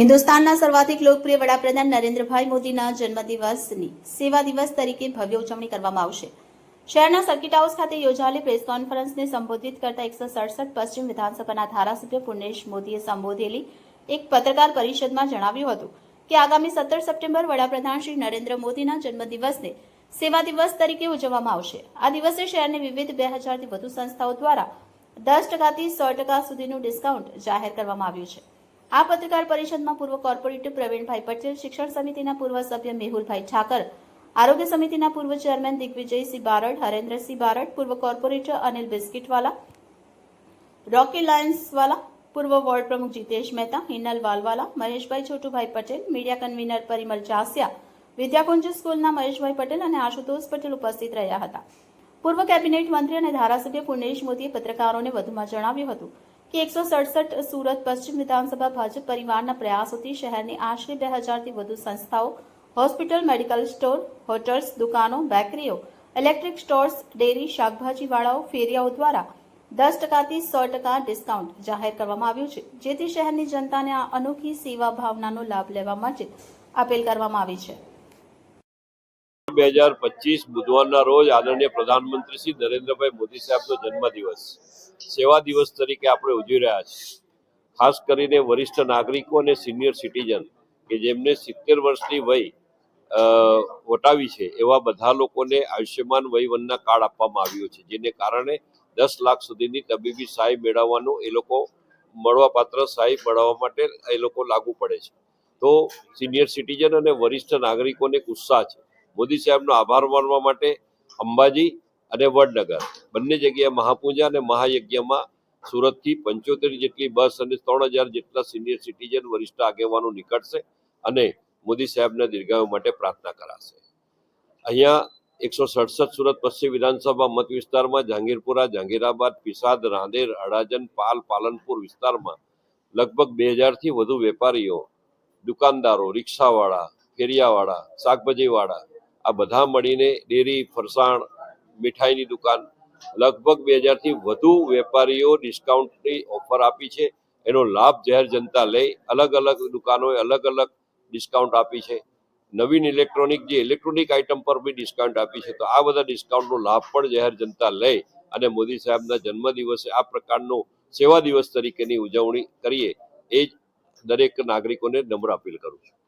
હિન્દુસ્તાનના સર્વાધિક લોકપ્રિય વડાપ્રધાન નરેન્દ્રભાઈ મોદીના જન્મદિવસની સેવા દિવસ તરીકે ભવ્ય ઉજવણી કરવામાં આવશે. શહેરના સર્કિટ હાઉસ ખાતે યોજાયેલી પ્રેસ કોન્ફરન્સને સંબોધિત કરતા એકસો સડસઠ પશ્ચિમ વિધાનસભાના ધારાસભ્ય પૂર્ણેશ મોદીએ સંબોધેલી એક પત્રકાર પરિષદમાં જણાવ્યું હતું કે આગામી સત્તર સપ્ટેમ્બર વડાપ્રધાન શ્રી નરેન્દ્ર મોદીના જન્મદિવસને સેવા દિવસ તરીકે ઉજવવામાં આવશે. આ દિવસે શહેરની વિવિધ બે હજારથી વધુ સંસ્થાઓ દ્વારા દસ ટકાથી સો ટકા સુધીનું ડિસ્કાઉન્ટ જાહેર કરવામાં આવ્યું છે. આ પત્રકાર પરિષદમાં પૂર્વ કોર્પોરેટર પ્રવીણભાઈ પટેલ, શિક્ષણ સમિતિના પૂર્વ સભ્ય મેહુલભાઈ ઠાકર, આરોગ્ય સમિતિના પૂર્વ ચેરમેન દિગ્વિજયસિંહ બારડ, હરેન્દ્રસિંહ બારડ, પૂર્વ કોર્પોરેટર અનિલ બિસ્કીટવાલા રોકી લાયન્સવાલા પૂર્વ વોર્ડ પ્રમુખ જીતેશ મહેતા, હિનલ વાલવાલા, મહેશભાઈ છોટુભાઈ પટેલ, મીડિયા કન્વીનર પરિમલ ચાસિયા, વિદ્યાકુંજ સ્કૂલના મહેશભાઈ પટેલ અને આશુતોષ પટેલ ઉપસ્થિત રહ્યા હતા. પૂર્વ કેબિનેટ મંત્રી અને ધારાસભ્ય પુણેશ મોદીએ પત્રકારોને વધુમાં જણાવ્યું હતું કે એકસો સડસઠ સુરત પશ્ચિમ વિધાનસભા ભાજપ પરિવારના પ્રયાસોથી શહેરની આશરે બે હજારથી વધુ સંસ્થાઓ, હોસ્પિટલ, મેડિકલ સ્ટોર, હોટલ્સ, દુકાનો, બેકરીઓ, ઇલેક્ટ્રિક સ્ટોર્સ, ડેરી, શાકભાજીવાળાઓ, ફેરિયાઓ દ્વારા દસ ટકાથી સો ટકા ડિસ્કાઉન્ટ જાહેર કરવામાં આવ્યું છે. જેથી શહેરની જનતાને આ અનોખી સેવા ભાવનાનો લાભ લેવા માટે અપીલ કરવામાં આવી છે. બે હજાર પચીસ બુધવારના રોજ આદરણીય પ્રધાનમંત્રી શ્રી નરેન્દ્રભાઈ મોદી સાહેબનો જન્મદિવસ. સેવા દિવસ તરીકે આપણે ઉજવી રહ્યા છીએ ખાસ કરીને વરિષ્ઠ નાગરિકો અને સિનિયર સિટીઝન કે જેમને સિત્તેર વર્ષની વય વટાવી છે, એવા બધા લોકોને આયુષ્યમાન વયવનના કાર્ડ આપવામાં આવ્યું છે, જેને કારણે દસ લાખ સુધીની તબીબી સહાય મેળવવાનું એ લોકો મળવાપાત્ર સહાય મેળવવા માટે એ લોકો લાગુ પડે છે. તો સિનિયર સિટીઝન અને વરિષ્ઠ નાગરિકોને ઉત્સાહ છે. મોદી સાહેબનો આભાર માનવા માટે અંબાજી અને વડનગર. બંને જગ્યાએ મહાપૂજા અને મહાયજ્ઞમાં સુરતથી પંચોતેર જેટલી બસ અને ત્રણ હજાર જેટલા સિનિયર સિટીઝન વરિષ્ઠ આગેવાનો નીકળશે અને મોદી સાહેબના દીર્ઘાયુ માટે પ્રાર્થના કરાશે. અહીંયા એકસો સડસઠ સુરત પશ્ચિમ વિધાનસભા મત વિસ્તારમાં જહાંગીરપુરા, જહાંગીરાબાદ, પિસાદ, રાંદેર અડાજન પાલ, પાલનપુર વિસ્તારમાં લગભગ બે હજારથી વધુ વેપારીઓ, દુકાનદારો, રિક્ષાવાળા, ફેરિયાવાળા, શાકભાજીવાળા આ બધા મળીને ડેરી, ફરસાણ, મીઠાઈની દુકાન, લગભગ બે હજારથી વધુ વેપારીઓ ડિસ્કાઉન્ટની ઓફર આપી છે. એનો લાભ જાહેર જનતા લઈ અલગ અલગ દુકાનોએ અલગ અલગ ડિસ્કાઉન્ટ આપી છે. નવીન ઇલેક્ટ્રોનિક, જે ઇલેક્ટ્રોનિક આઇટમ પર બી ડિસ્કાઉન્ટ આપી છે. તો આ બધા ડિસ્કાઉન્ટનો લાભ પણ જાહેર જનતા લઈ અને મોદી સાહેબના જન્મદિવસે આ પ્રકારનો સેવા દિવસ તરીકેની ઉજવણી કરીએ. એ જ દરેક નાગરિકોને નમ્ર અપીલ કરું છું.